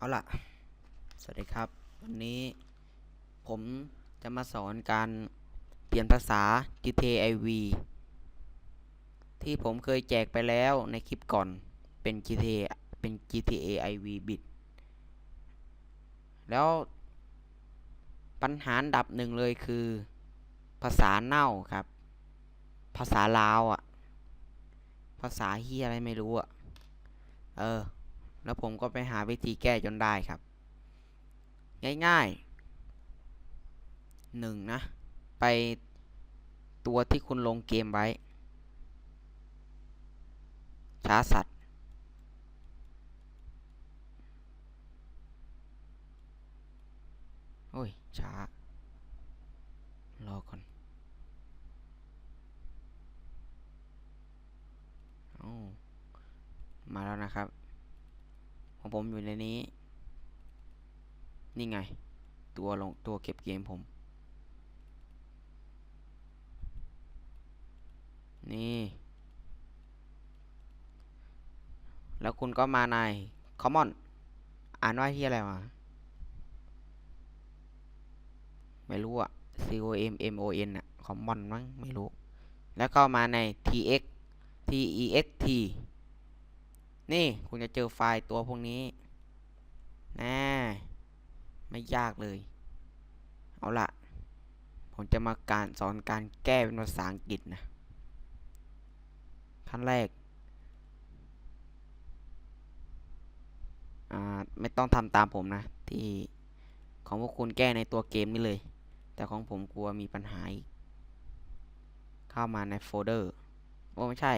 เอาล่ะ สวัสดีครับ วันนี้ผมจะมาสอนการเปลี่ยนภาษา GTA IV ที่ผมเคยแจกไปแล้วในคลิปก่อนเป็น GTA เป็น GTA IV bit แล้วปัญหาดับหนึ่งเลยคือ ภาษาเน่าครับ ภาษาลาวอะ่ะ ภาษาเฮียอะไรไม่รู้อะ่ะ เออ แล้วผมก็ไปหาวิธีแก้จนได้ครับ ง่ายๆหนึ่งนะ ไปตัวที่คุณลงเกมไว้ ช้าสัตว์ โอ้ย ช้า รอก่อนอมาแล้วนะครับ ของผมอยู่ในนี้ นี่ไง ตัวลงตัวเก็บเกมผม นี่ แล้วคุณก็มาใน common อ่านว่าที่อะไรวะไม่รู้อะ C O M M O N อะ common มั้งไม่รู้ แล้วก็มาใน T X T E X T นี่คุณจะเจอไฟล์ตัวพวกนี้แน่ไม่ยากเลย เอาละผมจะมาการสอนการแก้เป็นภาษาอังกฤษนะขั้นแรกไม่ต้องทำตามผมนะ ที่ของพวกคุณแก้ในตัวเกมนี่เลย แต่ของผมกลัวมีปัญหาอีกเข้ามาในโฟลเดอร์โอ้ไม่ใช่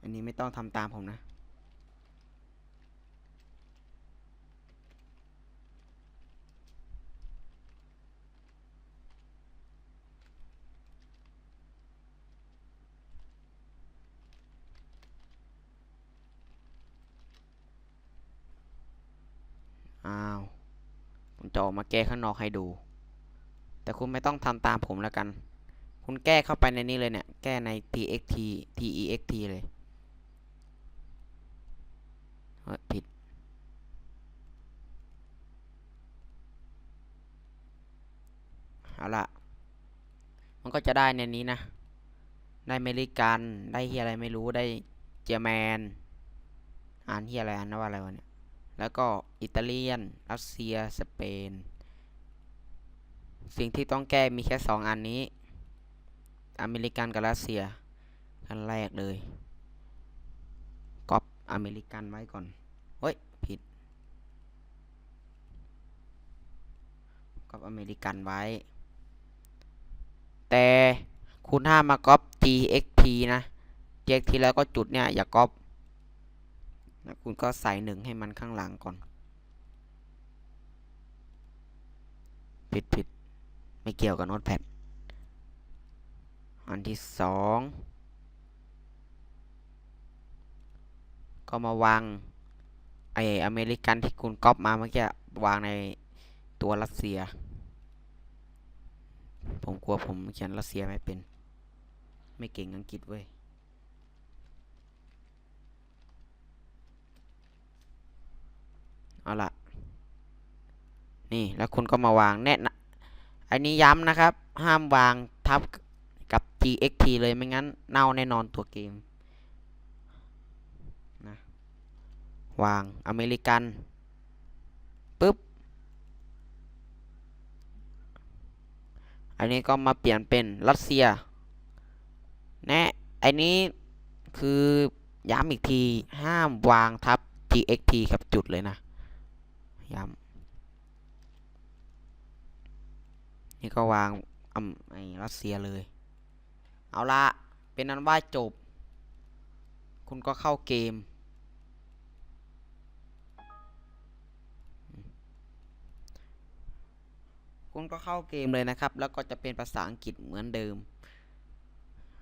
อันนี้ไม่ต้องทำตามผมนะ อ้าวผมจะออกมาแก้ข้างนอกให้ดู แต่คุณไม่ต้องทำตามผมแล้วกัน คุณแก้เข้าไปในนี้เลยเนี่ย แก้ใน txt text เลยเฮ้ยผิด เอาละมันก็จะได้ในนี้นะ ได้เมริกัน ได้เฮียอะไรไม่รู้ ได้เจอร์แมน อ่านเฮียอะไรอ่านว่าอะไรวะเนี่ย แล้วก็อิตาเลียน รัสเซีย สเปน สิ่งที่ต้องแก้มีแค่สองอันนี้ อเมริกันกับรัสเซีย อันแรกเลยก๊อปอเมริกันไว้ก่อน เฮ้ย ผิดก๊อปอเมริกันไว้ แต่คุณห้ามมาก๊อป txt นะ txt แล้วก็จุดเนี่ยอย่าก๊อป คุณก็ใส่หนึ่งให้มันข้างหลังก่อน ผิดผิดไม่เกี่ยวกับโน้ตแพดอันที่สองก็มาวางไออเมริกันที่คุณก๊อปมาเมื่อกี้วางในตัวรัสเซีย ผมกลัวผมเขียนรัสเซียไม่เป็น ไม่เก่งอังกฤษเว้ย เอาละนี่แล้วคุณก็มาวางแน่นะอันนี้ย้ำนะครับ ห้ามวางทับกับ txt เลยไม่งั้น เน่าแน่นอนตัวเกมนะวางอเมริกันปึ๊บ อันนี้ก็มาเปลี่ยนเป็นรัสเซียแนะอันนี้คือย้ำอีกทีห้ามวางทับ txt กับจุดเลยนะ ย้ำนี่ก็วางอำไอรัสเซียเลย เอาละเป็นนั้นว่าจบ คุณก็เข้าเกม คุณก็เข้าเกมเลยนะครับ แล้วก็จะเป็นภาษาอังกฤษเหมือนเดิม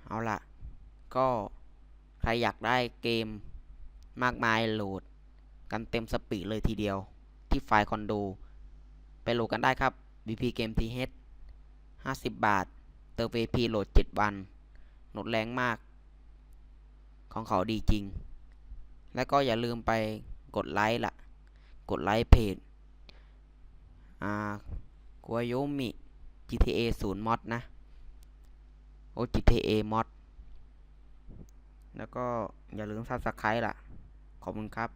เอาล่ะก็ใครอยากได้เกมมากมายโหลดกันเต็มสปีดเลยทีเดียว ที่ไฟล์คอนโดไปโหลดกันได้ครับ VP Game TH 50 บาท เติม VP โหลด 7 วันโหลดแรงมาก ของเขาดีจริง แล้วก็อย่าลืมไปกดไลค์ล่ะกดไลค์เพจอ่ากัวโยมิ GTA 0 mod นะ โอ GTA mod แล้วก็อย่าลืม Subscribe ล่ะ ขอบคุณครับ